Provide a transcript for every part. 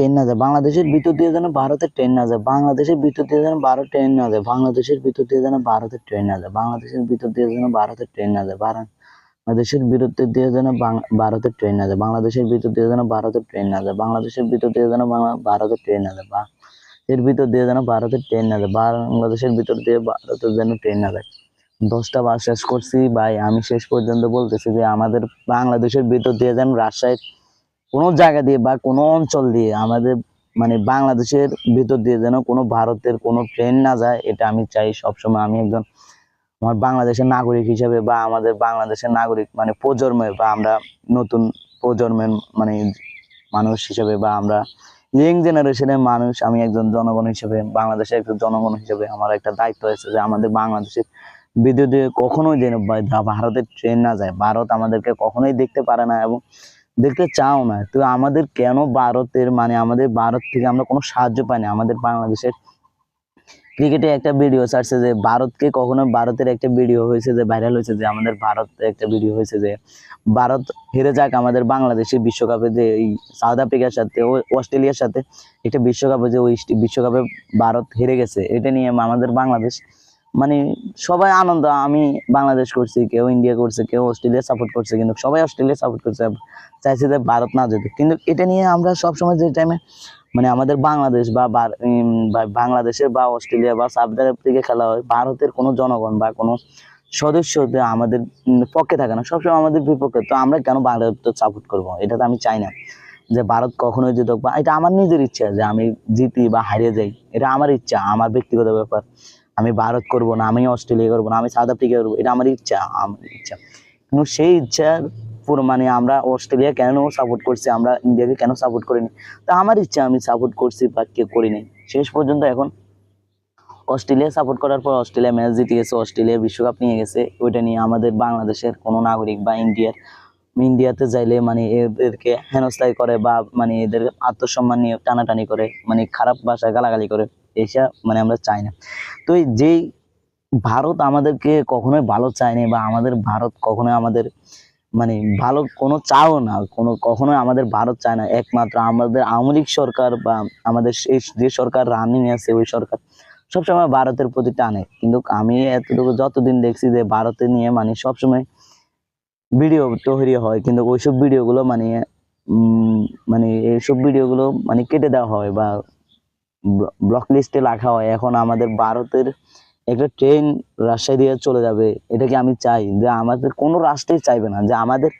Train না যায় বাংলাদেশের ভিতর দিয়ে যেন ভারতের ট্রেন না যায় বাংলাদেশের ভিতর দিয়ে যেন ভারত ট্রেন না যায় বাংলাদেশের ভিতর দিয়ে যেন ভারতের ট্রেন না যায় বাংলাদেশের ভিতর দিয়ে যেন ভারতের ট্রেন না যায় বাংলাদেশের বিরুদ্ধে দিয়ে যেন ভারতের ট্রেন না যায় বাংলাদেশের ভিতর দিয়ে যেন ভারতের ট্রেন না যায় বাংলাদেশের ভিতর দিয়ে যেন বাংলা- ভারতের ট্রেন না যায় এর ভিতর দিয়ে যেন ভারতের ট্রেন না যায় বাংলাদেশের ভিতর দিয়ে ভারতের যেন ট্রেন না যায় দশটা বার শেষ করছি ভাই আমি শেষ পর্যন্ত বলতেছি যে আমাদের বাংলাদেশের ভিতর দিয়ে যেন রাজশাহীর কোনো জায়গা দিয়ে বা কোনো অঞ্চল দিয়ে আমাদের মানে বাংলাদেশের ভিতর দিয়ে যেন কোনো ভারতের কোনো ট্রেন না যায়, এটা আমি চাই সবসময়। আমি একজন আমার বাংলাদেশের নাগরিক হিসেবে বা আমাদের বাংলাদেশের নাগরিক মানে প্রজন্মের বা আমরা নতুন প্রজন্মের মানে মানুষ হিসেবে বা আমরা ইয়ং জেনারেশনের মানুষ, আমি একজন জনগণ হিসেবে, বাংলাদেশের একজন জনগণ হিসেবে আমার একটা দায়িত্ব আছে যে আমাদের বাংলাদেশের বিদ্যুতে কখনোই যেন ভারতের ট্রেন না যায়। ভারত আমাদেরকে কখনোই দেখতে পারে না এবং দেখতে চাও না। তো আমাদের কেন ভারতের মানে আমাদের ভারত থেকে আমরা কোনো সাহায্য পাই না আমাদের বাংলাদেশের ক্রিকেটে একটা ভিডিও ছাড়ছে যে, ভারতকে কখনো ভারতের একটা ভিডিও হয়েছে যে ভাইরাল হয়েছে যে, আমাদের ভারত একটা ভিডিও হয়েছে যে, ভারত হেরে যাক আমাদের বাংলাদেশে বিশ্বকাপে যে, এই সাউথ আফ্রিকার সাথে, ও অস্ট্রেলিয়ার সাথে একটা বিশ্বকাপে যে, ওই বিশ্বকাপে ভারত হেরে গেছে, এটা নিয়ে আমাদের বাংলাদেশ মানে সবাই আনন্দ, আমি বাংলাদেশ করছি, কেউ ইন্ডিয়া করছে, কেউ অস্ট্রেলিয়া সাপোর্ট করছে, কিন্তু সবাই অস্ট্রেলিয়া সাপোর্ট করছে, চাইছে যে ভারত না যেতে। কিন্তু এটা নিয়ে আমরা সবসময় যে টাইমে মানে আমাদের বাংলাদেশ বা বাংলাদেশের বা অস্ট্রেলিয়া বা সাউথ আফ্রিকা খেলা হয়, ভারতের কোনো জনগণ বা কোনো সদস্য আমাদের পক্ষে থাকে না। সবসময় আমাদের বিপক্ষে, তো আমরা কেন ভারত সাপোর্ট করব? এটা তো আমি চাই না যে ভারত কখনোই জিতুক বা এটা আমার নিজের ইচ্ছা যে আমি জিতি বা হারিয়ে যাই। এটা আমার ইচ্ছা, আমার ব্যক্তিগত ব্যাপার। আমি ভারত করব না, আমি অস্ট্রেলিয়া করব না, আমি সাউথ আফ্রিকা করব, এটা আমার ইচ্ছা আমার ইচ্ছা। কিন্তু সেই ইচ্ছার মানে আমরা অস্ট্রেলিয়া কেন সাপোর্ট করছি, আমরা ইন্ডিয়াকে কেন সাপোর্ট করিনি? তা আমার ইচ্ছা, আমি সাপোর্ট করছি বা কে করিনি। শেষ পর্যন্ত এখন অস্ট্রেলিয়া সাপোর্ট করার পর অস্ট্রেলিয়া ম্যাচ জিতে গেছে, অস্ট্রেলিয়া বিশ্বকাপ নিয়ে গেছে, ওইটা নিয়ে আমাদের বাংলাদেশের কোনো নাগরিক বা ইন্ডিয়ার, ইন্ডিয়াতে যাইলে মানে এদেরকে হেনস্থাই করে বা মানে এদের আত্মসম্মান নিয়ে টানাটানি করে মানে খারাপ ভাষায় গালাগালি করে। এইসব মানে আমরা চাই না। তো যেই ভারত আমাদেরকে কখনোই ভালো চায়নি বা আমাদের ভারত কখনোই আমাদের মানে ভালো কোনো চাও না, কোনো কখনোই আমাদের ভারত চায় না। একমাত্র আমাদের আওয়ামী সরকার বা আমাদের যে সরকার রানিং আছে, ওই সরকার সবসময় ভারতের প্রতি টানে। কিন্তু আমি এতটুকু যতদিন দেখছি যে ভারতে নিয়ে মানে সবসময় ভিডিও তৈরি হয়, কিন্তু ওইসব ভিডিওগুলো মানে মানে এইসব ভিডিওগুলো মানে কেটে দেওয়া হয় বা ব্লক লিস্টে রাখা হয়, এখন আমাদের ভারতের একটা ট্রেন রাজশাহী দিয়ে চলে যাবে, এটা কি আমি চাই? যে আমাদের কোনো রাষ্ট্রই চাইবে না, যে আমাদের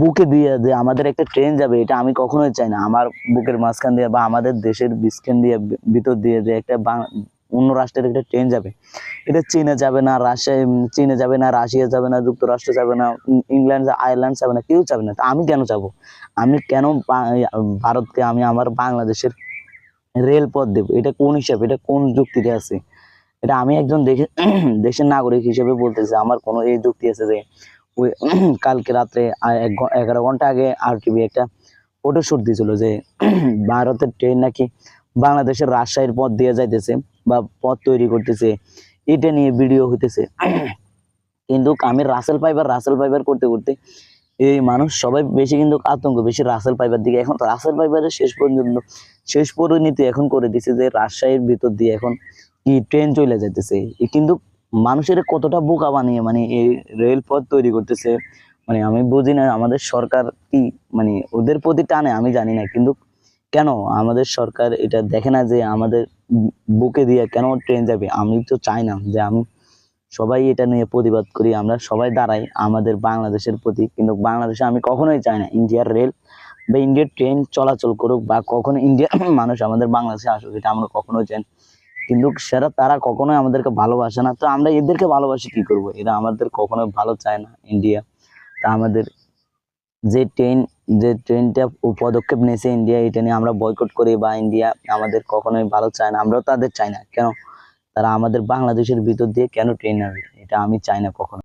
বুকে দিয়ে, যে আমাদের একটা ট্রেন যাবে, এটা আমি কখনোই চাই না। আমার বুকের মাঝখান দিয়ে বা আমাদের দেশের বিস্খান দিয়ে, ভিতর দিয়ে যে একটা অন্য রাষ্ট্রের একটা ট্রেন যাবে, এটা চীনে যাবে না, রাশিয়া চীনে যাবে না, রাশিয়া যাবে না, যুক্তরাষ্ট্র যাবে না ইংল্যান্ড আয়ারল্যান্ড যাবে না, কেউ যাবে না। তা আমি কেন যাব? আমি কেন ভারতকে, আমি আমার বাংলাদেশের রেলপথ দেবো, এটা কোন হিসাবে, এটা কোন যুক্তিতে আছে? এটা আমি একজন দেখে দেশের নাগরিক হিসেবে বলতেছি, আমার কোনো এই যুক্তি আছে যে, ওই কালকে রাত্রে এগারো ঘণ্টা আগে আর টিভি একটা ফটো শুট দিয়েছিল যে, ভারতের ট্রেন নাকি বাংলাদেশের রাজশাহীর পথ দিয়ে যাইতেছে বা পথ তৈরি করতেছে, এটা নিয়ে ভিডিও হইতেছে। কিন্তু আমি রাসেল ফাইবার রাসেল ফাইবার করতে করতে এই মানুষ সবাই বেশি কিন্তু আতঙ্ক, বেশি রাসেল ফাইবার দিকে। এখন রাসেল ফাইবারের শেষ পর্যন্ত, শেষ পরিণতি এখন করে দিছে যে রাজশাহীর ভিতর দিয়ে এখন কি ট্রেন চলে যাইতেছে। কিন্তু মানুষের কতটা বোকা বানিয়ে মানে এই রেলপথ তৈরি করতেছে মানে আমি বুঝি না আমাদের সরকার কি মানে ওদের প্রতি টানে, আমি জানি না। কিন্তু কেন আমাদের সরকার এটা দেখে না যে আমাদের বুকে দিয়ে কেন ট্রেন যাবে? আমি তো চাই না যে আমি সবাই এটা নিয়ে প্রতিবাদ করি, আমরা সবাই দাঁড়াই আমাদের বাংলাদেশের প্রতি। কিন্তু বাংলাদেশে আমি কখনোই চাই না ইন্ডিয়ার রেল বা ইন্ডিয়ার ট্রেন চলাচল করুক বা কখনো ইন্ডিয়ার মানুষ আমাদের বাংলাদেশে আসুক, এটা আমরা কখনোই চাই না। কিন্তু সেটা তারা কখনোই আমাদেরকে ভালোবাসে না। তো আমরা এদেরকে ভালোবাসি কি করব? এরা আমাদের কখনোই ভালো চায় না ইন্ডিয়া। তা আমাদের যে ট্রেন, যে ট্রেনটা পদক্ষেপ নিয়েছে ইন্ডিয়া, এটা নিয়ে আমরা বয়কট করি বা ইন্ডিয়া আমাদের কখনোই ভালো চায় না। আমরাও তাদের চাই না। কেন? তারা আমাদের বাংলাদেশের ভিতর দিয়ে কেন ট্রেন আনবে এটা আমি চাই না কখনো।